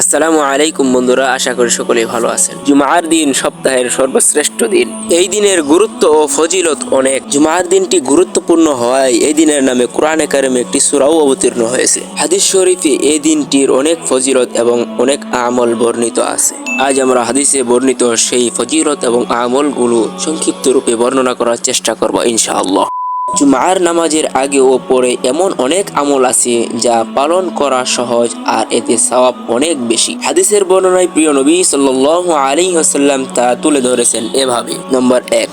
আসসালামু আলাইকুম বন্ধুরা, আশা করি সকলেই ভালো আছেন। জুমার দিন সপ্তাহের সর্বশ্রেষ্ঠ দিন। এই দিনের গুরুত্ব ও ফজিলত অনেক। জুমার দিনটি গুরুত্বপূর্ণ হওয়ায় এই দিনের নামে কোরআনে কারিমে একটি সুরাও অবতীর্ণ হয়েছে। হাদিস শরীফে এই দিনটির অনেক ফজিলত এবং অনেক আমল বর্ণিত আছে। আজ আমরা হাদিসে বর্ণিত সেই ফজিলত এবং আমলগুলো সংক্ষিপ্ত রূপে বর্ণনা করার চেষ্টা করব ইনশাআল্লাহ। জুমার নামাজের আগে ও পরে এমন অনেক আমল আছে যা পালন করা সহজ আর এতে সওয়াব অনেক বেশি। হাদিসের বর্ণনায় প্রিয় নবী সাল্লাল্লাহু আলাইহি ওয়াসাল্লাম তা তুলে ধরেছেন এভাবে। নম্বর এক,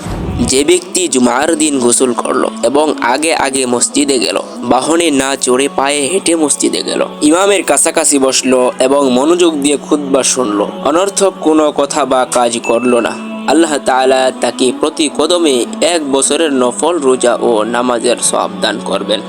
যে ব্যক্তি জুমার দিন গোসল করল এবং আগে আগে মসজিদে গেল, বাহনে না চড়ে পায়ে হেঁটে মসজিদে গেল, ইমামের কাছাকাছি বসল এবং মনোযোগ দিয়ে খুতবা শুনলো, অনর্থক কোনো কথা বা কাজ করল না। আল্লাহ তাআলা তাকে প্রতি কদমে এক বছরের নফল, রোজা ও নামাজের সওয়াব দান করবেন।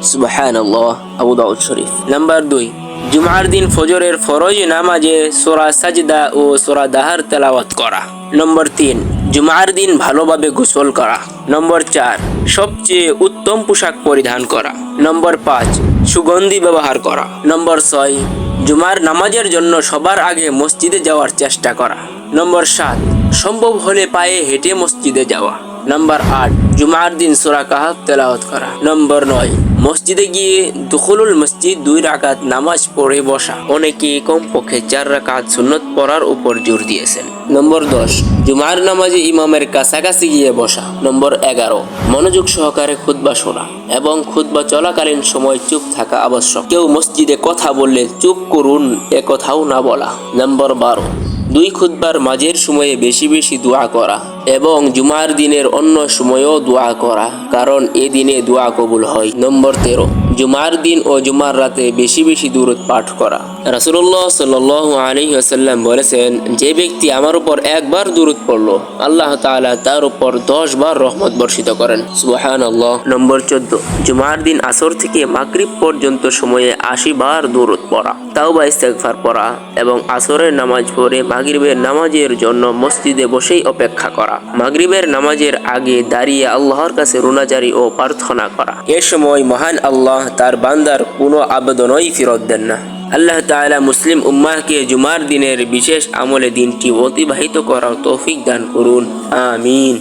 দাউদ শরীফ। নাম্বার দুই, জুমার দিন ফজরের ফরজ নামাজে সোরা সাজদা ও সোরা দাহার তেলাওয়াত করা। নম্বর তিন, জুমার দিন ভালোভাবে গোসল করা। নম্বর চার, সবচেয়ে উত্তম পোশাক পরিধান করা। নম্বর পাঁচ, সুগন্ধি ব্যবহার করা। নম্বর ছয়, জুমার নামাজের জন্য সবার আগে মসজিদে যাওয়ার চেষ্টা করা। নম্বর সাত, সম্ভব হলে পায়ে হেঁটে মসজিদে যাওয়া। নম্বর আট, জুমার দিন সুরা কাহাব তেলাওয়াত করা। নম্বর নয়, মসজিদে গিয়ে দুখুলুল মসজিদ দুই রাকাত নামাজ পড়ে বসা। অনেকে কমপক্ষে চার রাকাত সুন্নত পড়ার উপর জোর দিয়েছেন। নম্বর দশ, জুমার নামাজে ইমামের কাছাকাছি গিয়ে বসা। নম্বর এগারো, মনোযোগ সহকারে খুতবা শোনা এবং খুতবা চলাকালীন সময় চুপ থাকা আবশ্যক। কেউ মসজিদে কথা বললে চুপ করুন, এ কথাও না বলা। নম্বর বারো দুই খুদ্বার মাঝের সময়ে বেশি বেশি দোয়া করা এবং জুমার দিনের অন্য সময়েও দোয়া করা, কারণ এ দিনে দোয়া কবুল হয়। নম্বর তেরো। জুমার দিন ও জুমার রাতে বেশি বেশি দূরত পাঠ করা। রাসুল্লাহ সাল আলী আসাল্লাম বলেছেন, যে ব্যক্তি আমার উপর একবার দূরত পড়ল, আল্লাহ তাআলা তার উপর দশ বার রহমত বর্ষিত করেন। সুবাহান আল্লাহ নম্বর চোদ্দ, জুমার দিন আসর থেকে মাগরিব পর্যন্ত সময়ে আশি বার দূরত পড়া তাও বা ইস্তেগফার পড়া এবং আসরের নামাজ পড়ে মাগরিবের নামাজের জন্য মসজিদে বসেই অপেক্ষা করা। মাগরিবের নামাজের আগে দাঁড়িয়ে আল্লাহর কাছে রুনাজারি ও প্রার্থনা করা। এ সময় মহান আল্লাহ তার বান্দার কোনো আবেদনই ফেরত দেন না। আল্লাহ তালা মুসলিম উম্মাহকে জুমার দিনের বিশেষ আমলে দিনটি অতিবাহিত করার তৌফিক দান করুন। আমিন।